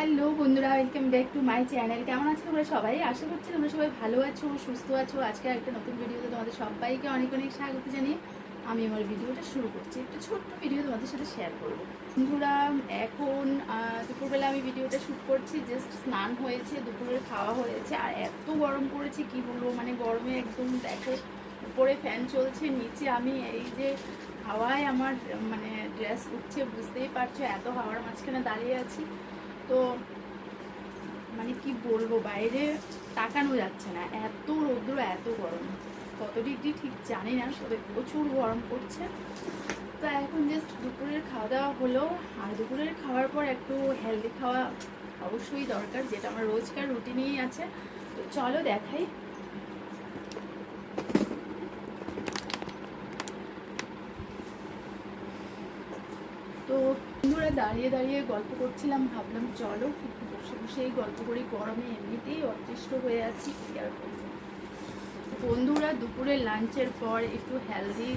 Hello বন্ধুরা, welcome back to my channel. কেমন আছো তোমরা সবাই? আশা করছি তোমরা সবাই ভালো আছো, সুস্থ আছো। আজকে একটা নতুন ভিডিওতে তোমাদের সবাইকে অনেক অনেক স্বাগত জানিয়ে আমি আমার ভিডিওটা শুরু করছি। একটা ছোট্ট ভিডিও তোমাদের সাথে শেয়ার করব। বন্ধুরা, এখন দুপুরবেলা আমি ভিডিওটা শ্যুট করছি জাস্ট স্নান হয়েছে দুপুরের খাওয়া হয়েছে, আর এত গরম পড়েছে, কি বলব? মানে গরমে একদম দেখো, উপরে ফ্যান চলছে, নিচে আমি এই যে হাওয়ায় আমার মানে ড্রেস উঠছে, বুঝতেই পারছ, এত হাওয়ার মাঝখানে দাঁড়িয়ে আছি। তো মানে কি বলব, বাইরে তাকানো যাচ্ছে না। এত রৌদ্র এত গরম। কত ডিগ্রি ঠিক জানি না তবে প্রচুর গরম পড়ছে। তো এখন জাস্ট দুপুরের খাওয়া দাওয়া হলো। আর দুপুরের খাওয়ার পর একটু হেলদি খাওয়া অবশ্যই দরকার, যেটা আমার রোজকার রুটিনেই আছে। তো চলো দেখাই। তো বন্ধুরা দাঁড়িয়ে দাঁড়িয়ে গল্প করছিলাম, ভাবলাম চলো একটু বসে বসে এই গল্প করি। গরমে এমনিতেই অতিষ্ঠ হয়ে আছি, কি আর করব? বন্ধুরা, দুপুরে লাঞ্চের পর একটু হেলদি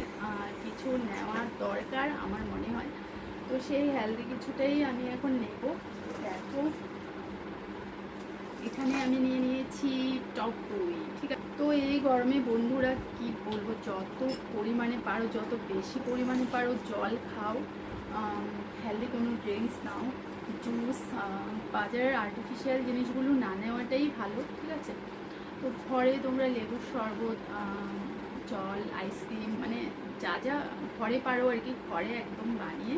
কিছু নেওয়ার দরকার আমার মনে হয়। তো সেই হেলদি কিছুটাই আমি এখন নেব। দেখো এখানে আমি নিয়ে নিয়েছি টক দই, ঠিক আছে? তো এই গরমে বন্ধুরা কি বলব, যত পরিমাণে পারো, যত বেশি পরিমাণে পারো জল খাও হেলদি কোনো ড্রিঙ্কস নাও জুস বাজারের আর্টিফিশিয়াল জিনিসগুলো না নেওয়াটাই ভালো, ঠিক আছে? তো ঘরে তোমরা লেবুর শরবত জল আইসক্রিম মানে যা যা ঘরে পারো আর কি, ঘরে একদম বানিয়ে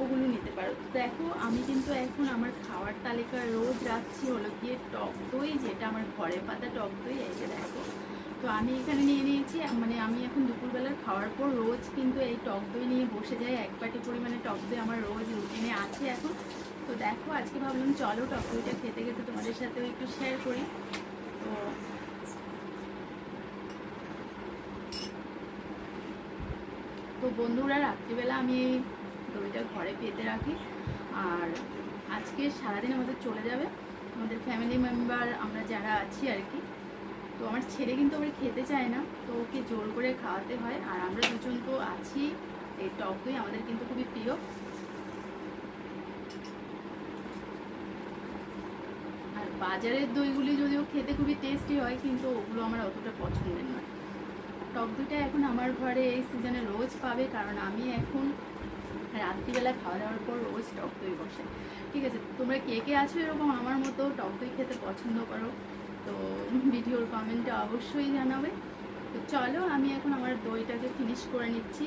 ওগুলো নিতে পারো। তো দেখো, আমি কিন্তু এখন আমার খাওয়ার তালিকায় রোজ রাখছি হলো গিয়ে টক দই, যেটা আমার ঘরে পাতা টক দই, এই যে দেখো। তো আমি এখানে নিয়ে নিয়েছি মানে আমি এখন দুপুরবেলা খাওয়ার পর রোজ কিন্তু এই টক দই নিয়ে বসে যাই। এক বাটি পরিমাণে টক দই আমার রোজ রুটিনে আছে এখন। তো দেখো, আজকে ভাবলাম চলো টক দইটা খেতে খেতে তোমাদের সাথেও একটু শেয়ার করি। তো তো বন্ধুরা, রাত্রিবেলা আমি দইটা ঘরে পেতে রাখি। আর আজকে সারাদিন আমাদের চলে যাবে। আমাদের ফ্যামিলি মেম্বার আমরা যারা আছি আর কি। তো আমার ছেলে কিন্তু আবার খেতে চায় না, তো ওকে জোর করে খাওয়াতে হয়। আর আমরা দুজন তো আছি এই টক দই আমাদের কিন্তু খুবই প্রিয়। আর বাজারের দইগুলি যদিও খেতে খুবই টেস্টি হয়, কিন্তু ওগুলো আমার অতটা পছন্দের নয়। টক দইটা এখন আমার ঘরে এই সিজনে রোজ পাবে, কারণ আমি এখন রাত্রিবেলা খাওয়া দাওয়ার পর রোজ টক দই বসে। ঠিক আছে, তোমরা কে কে আছো এরকম আমার মতো টক দই খেতে পছন্দ করো? তো ভিডিওর কমেন্টে অবশ্যই জানাবে। তো চলো, আমি এখন আমার দইটাকে ফিনিশ করে নিচ্ছি।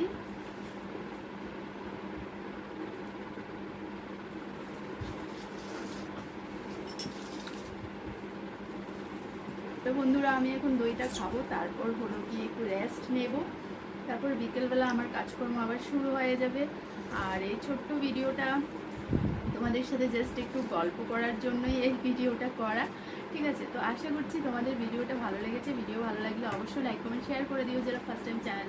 তো বন্ধুরা, আমি এখন দইটা খাব, তারপর হলো কি একটু রেস্ট নেব। তারপর বিকেলবেলা আমার কাজকর্ম আবার শুরু হয়ে যাবে। আর এই ছোট্ট ভিডিওটা তোমাদের সাথে জাস্ট একটু গল্প করার জন্যই এই ভিডিওটা করা। ঠিক আছে? তো আশা করছি তোমাদের ভিডিওটা ভালো লেগেছে। ভিডিও ভালো লাগলে অবশ্যই লাইক কমেন্ট শেয়ার করে দিও যারা ফার্স্ট টাইম চ্যানেল